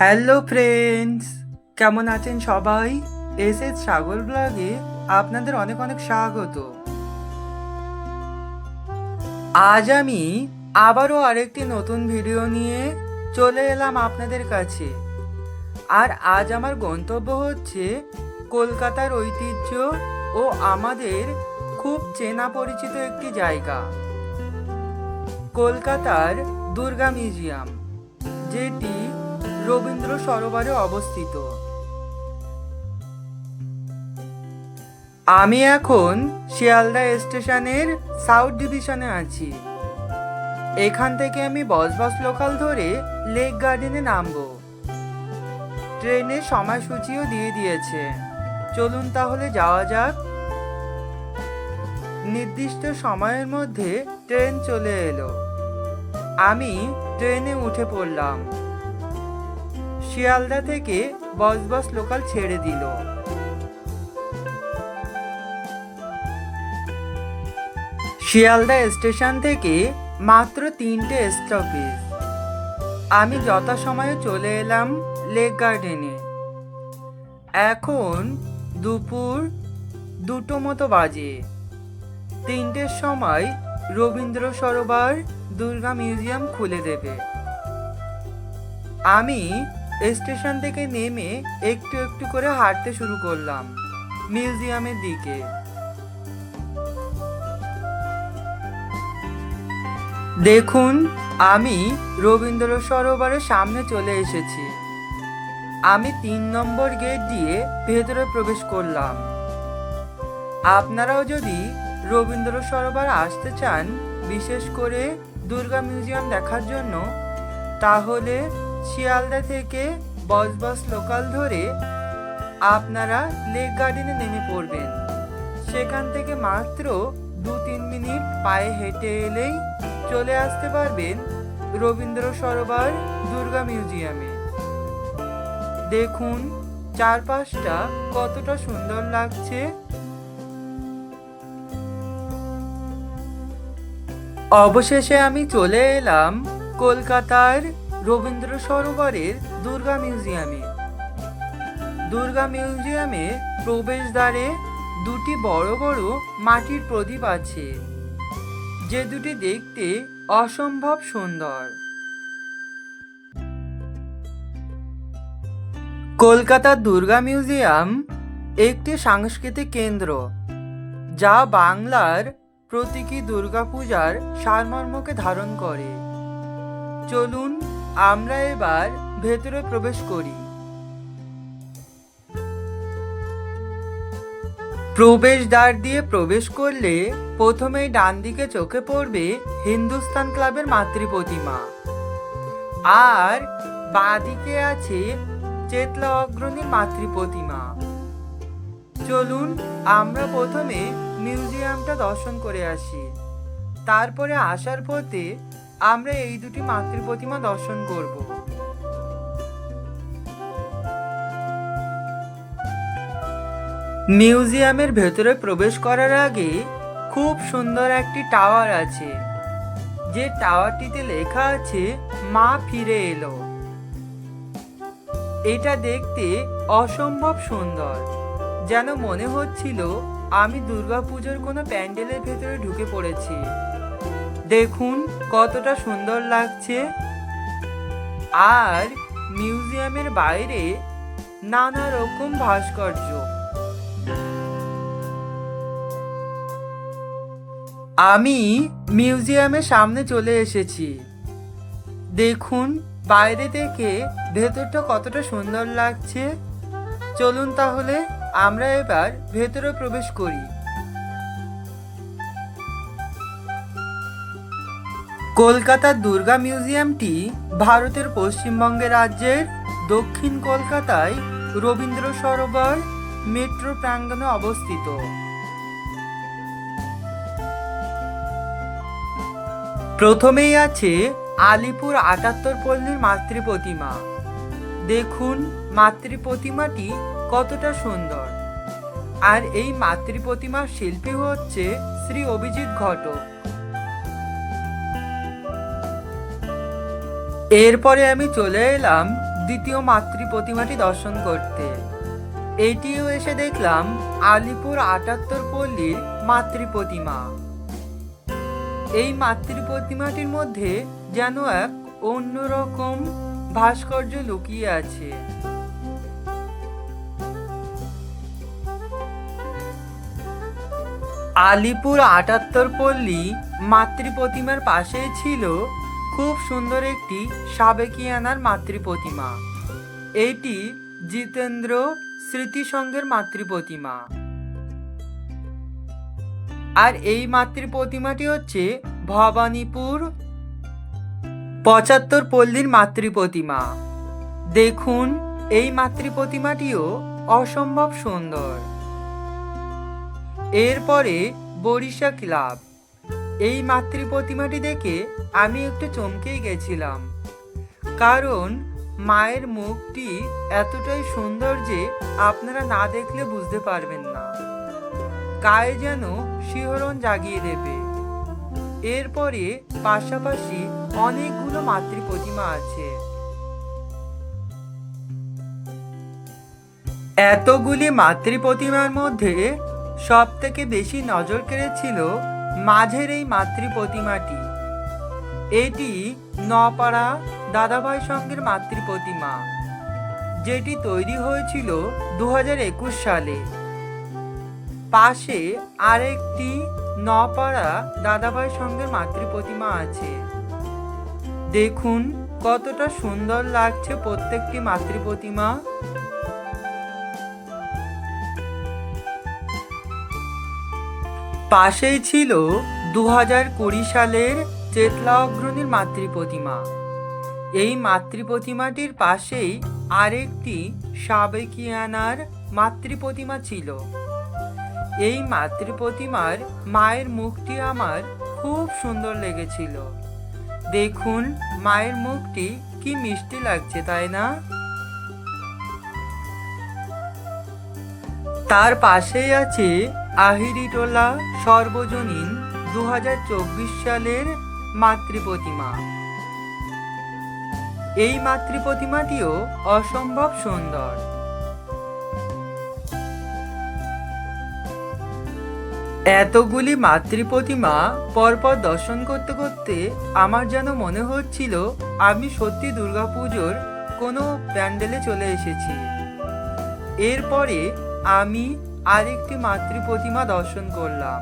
Hello friends কেমন আছেন সবাই? এস এস সাগর ব্লগে আপনাদের অনেক অনেক স্বাগত। আজ আমি আবারও আরেকটি নতুন ভিডিও নিয়ে চলে এলাম আপনাদের কাছে। আর আজ আমার গন্তব্য হচ্ছে কলকাতার ঐতিহ্য ও আমাদের খুব চেনা পরিচিত একটি জায়গা। কলকাতার দুর্গা মিউজিয়াম, যেটি রবীন্দ্র সরোবরে অবস্থিত। আমি এখন শিয়ালদা স্টেশনের সাউথ ডিভিশনে আছি। এখান থেকে আমি বস বস লোকাল ধরে লেক গার্ডেনে নামবো। ট্রেনের সময়সূচিও দিয়ে দিয়েছে। চলুন তাহলে যাওয়া যাক। নির্দিষ্ট সময়ের মধ্যে ট্রেন চলে এলো। আমি ট্রেনে উঠে পড়লাম। শিয়ালদা থেকে বস বস লোকাল ছেড়ে দিল। শিয়ালদা স্টেশন থেকে মাত্র তিনটে স্টপেজ আমি যথাসময়ে চলে এলাম লেক গার্ডেনে। এখন দুপুর দুটো মতো বাজে। তিনটের সময় রবীন্দ্র সরোবর দুর্গা মিউজিয়াম খুলে দেবে। আমি স্টেশন থেকে নেমে একটু একটু করে হাঁটতে শুরু করলাম, মিউজিয়ামের দিকে। দেখুন, আমি রবীন্দ্র সরোবরের সামনে চলে এসেছি। আমি তিন নম্বর গেট দিয়ে ভেতরে প্রবেশ করলাম। আপনারাও যদি রবীন্দ্র সরোবর আসতে চান, বিশেষ করে দুর্গা মিউজিয়াম দেখার জন্য, তাহলে শিয়ালদা থেকে বস বস লোকাল ধরে আপনারা লেক গার্ডেনে নেমে পড়বেন। সেখান থেকে মাত্র দু তিন মিনিট পায়ে হেঁটে এলেই চলে আসতে পারবেন রবীন্দ্র সরোবর দুর্গা মিউজিয়ামে। দেখুন চারপাশটা কতটা সুন্দর লাগছে। অবশেষে আমি চলে এলাম কলকাতার রবীন্দ্র সরোবরের দুর্গা মিউজিয়ামে। দুর্গা মিউজিয়ামে প্রবেশদ্বারে দুটি বড় বড় মাটির প্রদীপ আছে, যে দুটি দেখতে অসম্ভব সুন্দর। কলকাতার দুর্গা মিউজিয়াম একটি সাংস্কৃতিক কেন্দ্র, যা বাংলার প্রতীকী দুর্গাপূজার সারমর্মকে ধারণ করে। চলুন আমরা এবার ভেতরে প্রবেশ করি। প্রবেশদ্বার দিয়ে প্রবেশ করলে প্রথমেই ডান দিকে চোখে পড়বে হিন্দুস্তান ক্লাবের মাতৃ প্রতিমা আর বাঁদিকে আছে চেতলা অগ্রণীর মাতৃ প্রতিমা চলুন, আমরা প্রথমে মিউজিয়ামটা দর্শন করে আসি। তারপরে আসার পথে আমরা এই দুটি মাতৃ প্রতিমা দর্শন করব। মিউজিয়ামের ভেতরে প্রবেশ করার আগে খুব সুন্দর একটি টাওয়ার আছে। যে টাওয়ারটিতে লেখা আছে, মা ফিরে এলো। এটা দেখতে অসম্ভব সুন্দর। যেন মনে হচ্ছিল আমি দুর্গাপুজোর কোনো প্যান্ডেলের ভেতরে ঢুকে পড়েছি। দেখুন কতটা সুন্দর লাগছে। আর মিউজিয়ামের বাইরে নানা রকম ভাস্কর্য। আমি মিউজিয়ামের সামনে চলে এসেছি। দেখুন বাইরে থেকে ভেতরটা কতটা সুন্দর লাগছে। চলুন তাহলে আমরা এবার ভেতরে প্রবেশ করি। কলকাতার দুর্গা মিউজিয়ামটি ভারতের পশ্চিমবঙ্গ রাজ্যের দক্ষিণ কলকাতায় রবীন্দ্র সরোবর মেট্রো প্রাঙ্গণে অবস্থিত। প্রথমেই আছে আলিপুর আটাত্তর পল্লীর মাতৃ প্রতিমা। দেখুন মাতৃ প্রতিমাটি কতটা সুন্দর। আর এই মাতৃ প্রতিমার শিল্পী হচ্ছে শ্রী অভিজিৎ ঘটক। এরপরে আমি চলে এলাম দ্বিতীয় মাতৃ প্রতিমাটি দর্শন করতে। এটিও এসে দেখলাম আলিপুর আটাত্তর পল্লীর মাতৃ প্রতিমা। এই মাতৃ প্রতিমাটির মধ্যে যেন এক অন্যরকম ভাস্কর্য লুকিয়ে আছে। আলিপুর আটাত্তর পল্লী মাতৃ প্রতিমার পাশেই ছিল খুব সুন্দর একটি সাবেকিয়ানার মাতৃ প্রতিমা এটি জিতেন্দ্র স্মৃতিসংঘের মাতৃ প্রতিমা আর এই মাতৃ প্রতিমাটি হচ্ছে ভবানীপুর পঁচাত্তর পল্লীর মাতৃ প্রতিমা দেখুন, এই মাতৃ প্রতিমাটিও অসম্ভব সুন্দর। এরপরে বরিশা ক্লাব। এই মাতৃ প্রতিমাটি দেখে আমি একটু চমকেই গেছিলাম। কারণ মায়ের মুখটি এতটাই সুন্দর যে আপনারা না দেখলে বুঝতে পারবেন না। গায়ে যেন শিহরণ জাগিয়ে দেবে। এরপরে পাশাপাশি অনেকগুলো মাতৃ প্রতিমা আছে। এতগুলি মাতৃ প্রতিমার মধ্যে সব থেকে বেশি নজর কেড়েছিল মাঝের এই মাতৃ প্রতিমাটি এটি নপাড়া দাদাভাই সঙ্গের মাতৃ প্রতিমা যেটি তৈরি হয়েছিল দু হাজার একুশ সালে। পাশে আরেকটি নপাড়া দাদাভাই সঙ্গের মাতৃ প্রতিমা আছে। দেখুন কতটা সুন্দর লাগছে প্রত্যেকটি মাতৃ প্রতিমা পাশেই ছিল দু হাজার কুড়ি সালের চেতলা অগ্রণীর মাতৃ প্রতিমা এই মাতৃ প্রতিমাটির পাশেই আরেকটি সাবেকিয়ানার মাতৃ প্রতিমা ছিল। এই মাতৃ প্রতিমার মায়ের মুখটি আমার খুব সুন্দর লেগেছিল। দেখুন মায়ের মুখটি কি মিষ্টি লাগছে, তাই না? তার পাশেই আছে আহিরিটোলা সর্বজনীন দু হাজার চব্বিশ সালের মাতৃ প্রতিমা এই মাতৃ প্রতিমাটিও অসম্ভব সুন্দর। এতগুলি মাতৃ প্রতিমা পরপর দর্শন করতে করতে আমার যেন মনে হচ্ছিল আমি সত্যি দুর্গাপুজোর কোনো প্যান্ডেলে চলে এসেছি। এরপরে আমি আরেকটি মাতৃ প্রতিমা দর্শন করলাম।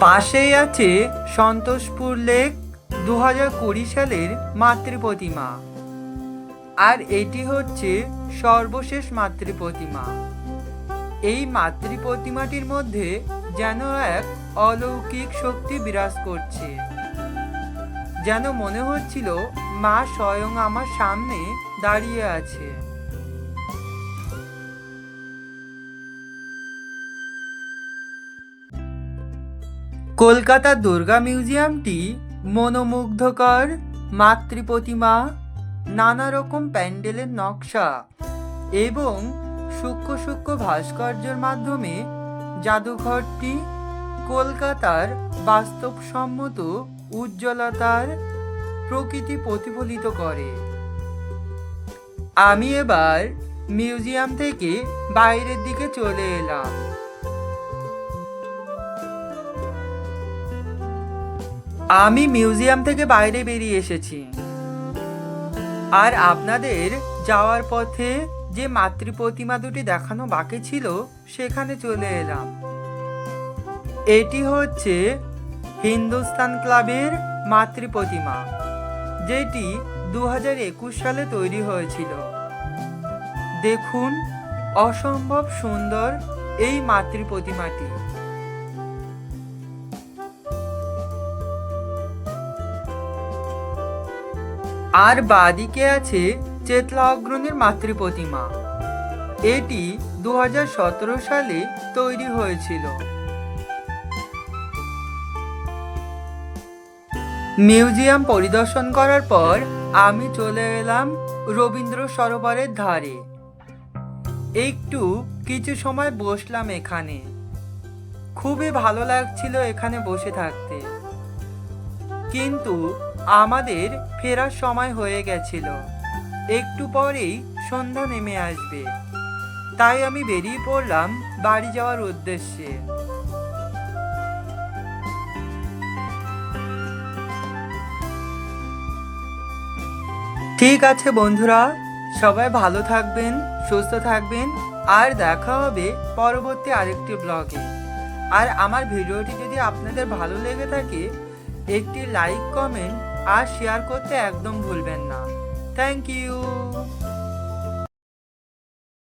পাশেই আছে সন্তোষপুর লেক দু হাজার কুড়ি সালের মাতৃ প্রতিমা আর এটি হচ্ছে সর্বশেষ মাতৃ প্রতিমা এই মাতৃ প্রতিমাটির মধ্যে যেন এক অলৌকিক শক্তি বিরাজ করছে। যেন মনে হচ্ছিল মা স্বয়ং আমার সামনে দাঁড়িয়ে আছে। কলকাতা দুর্গা মিউজিয়ামটি মনোমুগ্ধকর মাতৃ প্রতিমা নানা রকম প্যান্ডেলের নকশা এবং সূক্ষ্ম সূক্ষ্ম ভাস্কর্যের মাধ্যমে জাদুঘরটি কলকাতার বাস্তবসম্মত উজ্জ্বলতার প্রকৃতি প্রতিফলিত করে। আমি এবার মিউজিয়াম থেকে বাইরের দিকে চলে এলাম। আমি মিউজিয়াম থেকে বাইরে বেরিয়ে এসেছি। আর আপনাদের যাওয়ার পথে যে মাতৃ প্রতিমা দুটি দেখানো বাকি ছিল, সেখানে চলে এলাম। এটি হচ্ছে হিন্দুস্তান ক্লাবের মাতৃ প্রতিমা যেটি দু হাজার একুশ সালে তৈরি হয়েছিল। দেখুন, অসম্ভব সুন্দর এই মাতৃ প্রতিমাটি আর বাদিকে আছে চেতলা অগ্রণীর মাতৃ প্রতিমা এটি দু হাজার সতেরো সালে তৈরি হয়েছিল। মিউজিয়াম পরিদর্শন করার পর আমি চলে এলাম রবীন্দ্র সরোবরের ধারে। একটু কিছু সময় বসলাম এখানে। খুবই ভালো লাগছিল এখানে বসে থাকতে। কিন্তু আমাদের ফেরার সময় হয়ে গেছিল। একটু পরেই সন্ধ্যা নেমে আসবে। তাই আমি বেরিয়ে পড়লাম বাড়ি যাওয়ার উদ্দেশ্যে। ঠিক আছে বন্ধুরা, সবাই ভালো থাকবেন, সুস্থ থাকবেন, আর দেখা হবে পরবর্তী আরেকটি ব্লগে আর আমার ভিডিওটি যদি আপনাদের ভালো লেগে থাকে, একটি লাইক কমেন্ট আর শেয়ার করতে একদম ভুলবেন না। Thank you